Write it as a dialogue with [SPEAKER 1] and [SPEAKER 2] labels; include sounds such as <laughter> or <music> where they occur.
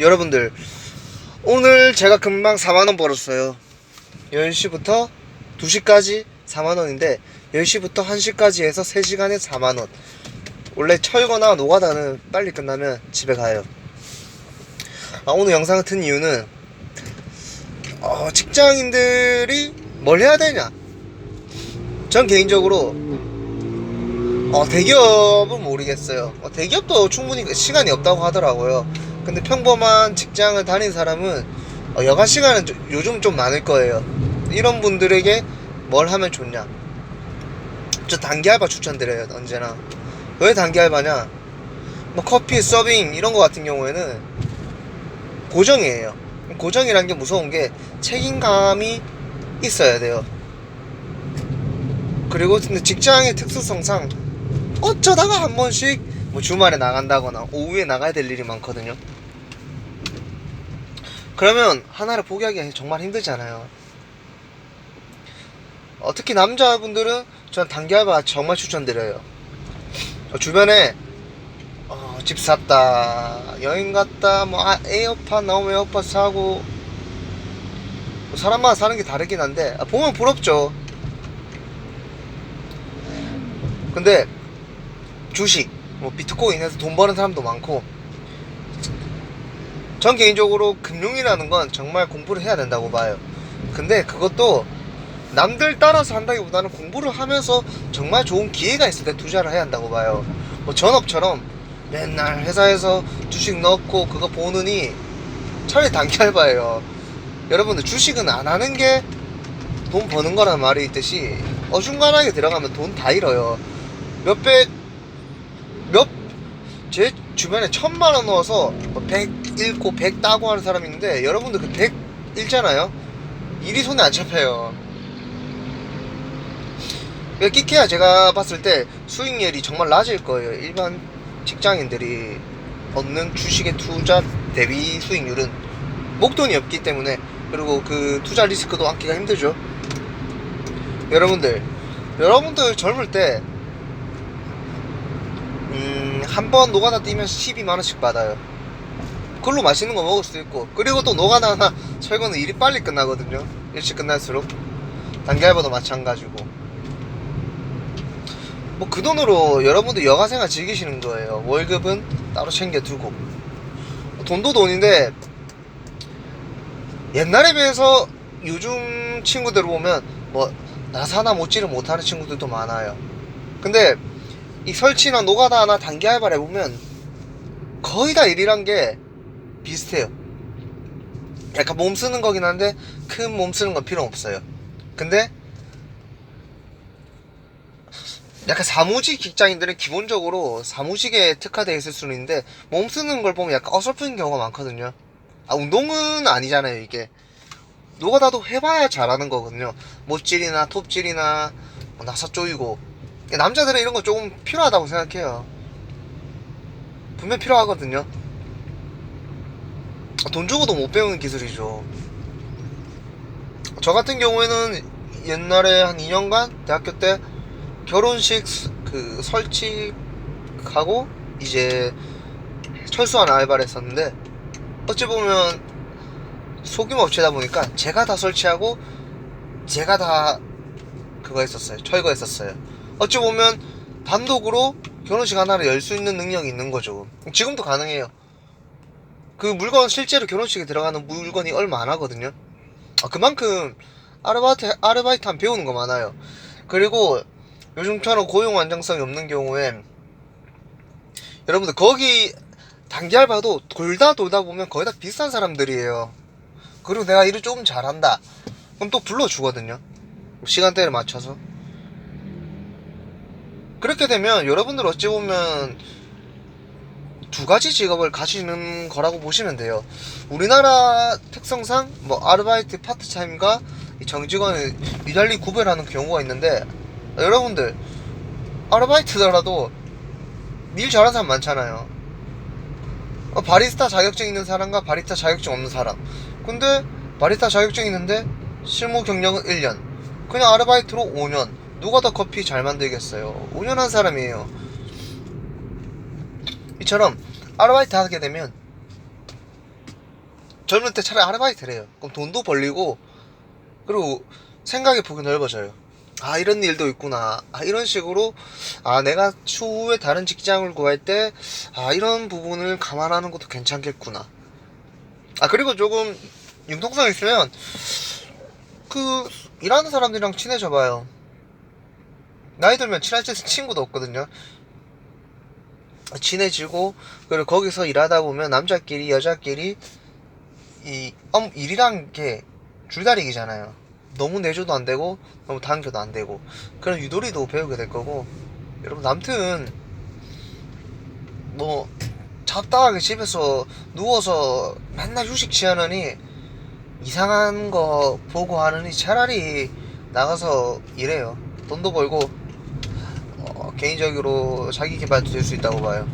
[SPEAKER 1] 여러분들 오늘 제가 금방 4만원 벌었어요 10시부터 2시까지 4만원인데 10시부터 1시까지 해서 3시간에 4만원 원래 철거나 노가다는 빨리 끝나면 집에 가요 아, 오늘 영상을 튼 이유는 어, 직장인들이 뭘 해야 되냐 전 개인적으로 어, 대기업은 모르겠어요. 어, 대기업도 충분히 시간이 없다고 하더라고요. 근데 평범한 직장을 다닌 사람은 어, 여가 시간은 좀- 요즘 좀 많을 거예요. 이런 분들에게 뭘 하면 좋냐? 저 단기 알바 추천드려요, 언제나. 왜 단기 알바냐? 뭐 커피, 서빙 이런 거 같은 경우에는 고정이에요. 고정이라는 게 무서운 게 책임감이 있어야 돼요. 그리고 근데 직장의 특수성상 어쩌다가 한 번씩 뭐 주말에 나간다거나 오후에 나가야 될 일이 많거든요. 그러면 하나를 포기하기가 정말 힘들잖아요. 어, 특히 남자분들은 전 단기 알바 정말 추천드려요. 저 주변에 어, 집 샀다, 여행 갔다, 뭐 아, 에어팟 나오면 에어팟 사고 뭐 사람마다 사는 게 다르긴 한데 아, 보면 부럽죠. 근데 주식, 뭐 비트코인에서 돈 버는 사람도 많고 전 개인적으로 금융이라는 건 정말 공부를 해야 된다고 봐요. 근데 그것도 남들 따라서 한다기보다는 공부를 하면서 정말 좋은 기회가 있을 때 투자를 해야 한다고 봐요. 뭐 전업처럼 맨날 회사에서 주식 넣고 그거 보느니 차라리 단기 알바예요. 여러분들 주식은 안 하는 게 돈 버는 거란 말이 있듯이 어중간하게 들어가면 돈 다 잃어요. 몇백 몇 제 주변에 천만 원 넣어서 뭐백 잃고 백 따고 하는 사람이 있는데 여러분들 그백 잃잖아요. 일이 손에 안 잡혀요. 그러니까 끼케야 제가 봤을 때 수익률이 정말 낮을 거예요. 일반 직장인들이 얻는 주식의 투자 대비 수익률은 목돈이 없기 때문에 그리고 그 투자 리스크도 안기가 힘들죠. 여러분들, 여러분들 젊을 때 음, 한 번 노가다 뛰면 12만원씩 받아요. 그걸로 맛있는 거 먹을 수도 있고, 그리고 또 노가다나 <laughs> 철거는 일이 빨리 끝나거든요. 일찍 끝날수록. 단기 알바도 마찬가지고. 뭐 그 돈으로 여러분들 여가생활 즐기시는 거예요. 월급은 따로 챙겨두고. 돈도 돈인데, 옛날에 비해서 요즘 친구들 보면 뭐 나사나 못지를 못하는 친구들도 많아요. 근데 이 설치나 노가다나 단기 알바를 해보면 거의 다 일이란 게 비슷해요. 약간 몸 쓰는 거긴 한데 큰 몸 쓰는 건 필요 없어요. 근데 약간 사무직 직장인들은 기본적으로 사무직에 특화되어 있을 수는 있는데 몸 쓰는 걸 보면 약간 어설픈 경우가 많거든요. 아 운동은 아니잖아요 이게. 노가다도 해봐야 잘하는 거거든요. 못질이나 톱질이나 뭐 나사 쪼이고 남자들은 이런 거 조금 필요하다고 생각해요. 분명 필요하거든요. 돈 주고도 못 배우는 기술이죠. 저 같은 경우에는 옛날에 한 2년간 대학교 때 결혼식 스- 그 설치하고 이제 철수하는 알바를 했었는데 어찌 보면 소규모 업체다 보니까 제가 다 설치하고 제가 다 그거 했었어요. 철거했었어요. 어찌 보면 단독으로 결혼식 하나를 열 수 있는 능력이 있는 거죠. 지금도 가능해요. 그 물건 실제로 결혼식에 들어가는 물건이 얼마 안 하거든요. 아, 그만큼 아르바이트 아르바이트 한 배우는 거 많아요. 그리고 요즘처럼 고용 안정성이 없는 경우엔 여러분들 거기 단기 알바도 돌다 돌다 보면 거의 다 비싼 사람들이에요. 그리고 내가 일을 조금 잘한다. 그럼 또 불러주거든요. 시간대를 맞춰서. 그렇게 되면 여러분들 어찌 보면 두 가지 직업을 가지는 거라고 보시면 돼요. 우리나라 특성상 뭐 아르바이트 파트타임과 이 정직원을 유달리 구별하는 경우가 있는데 여러분들 아르바이트더라도 일 잘하는 사람 많잖아요. 어, 바리스타 자격증 있는 사람과 바리스타 자격증 없는 사람. 근데 바리스타 자격증 있는데 실무 경력은 1년. 그냥 아르바이트로 5년. 누가 더 커피 잘 만들겠어요? 5년 한 사람이에요. 이처럼 아르바이트 하게 되면 젊을 때 차라리 아르바이트를 해요. 그럼 돈도 벌리고 그리고 생각의 폭이 넓어져요. 아 이런 일도 있구나. 아 이런 식으로 아 내가 추후에 다른 직장을 구할 때 아 이런 부분을 감안하는 것도 괜찮겠구나. 아 그리고 조금 융통성 있으면 그 일하는 사람들이랑 친해져 봐요. 나이 들면 친할 때 친구도 없거든요. 친해지고 그리고 거기서 일하다 보면 남자끼리 여자끼리 이 음, 일이란 게 줄다리기잖아요. 너무 내줘도 안 되고 너무 당겨도 안 되고 그런 유도리도 배우게 될 거고 여러분 남튼 뭐 잡다하게 집에서 누워서 맨날 휴식 취하느니 이상한 거 보고 하느니 차라리 나가서 일해요. 돈도 벌고 어, 개인적으로 자기 개발도 될 수 있다고 봐요.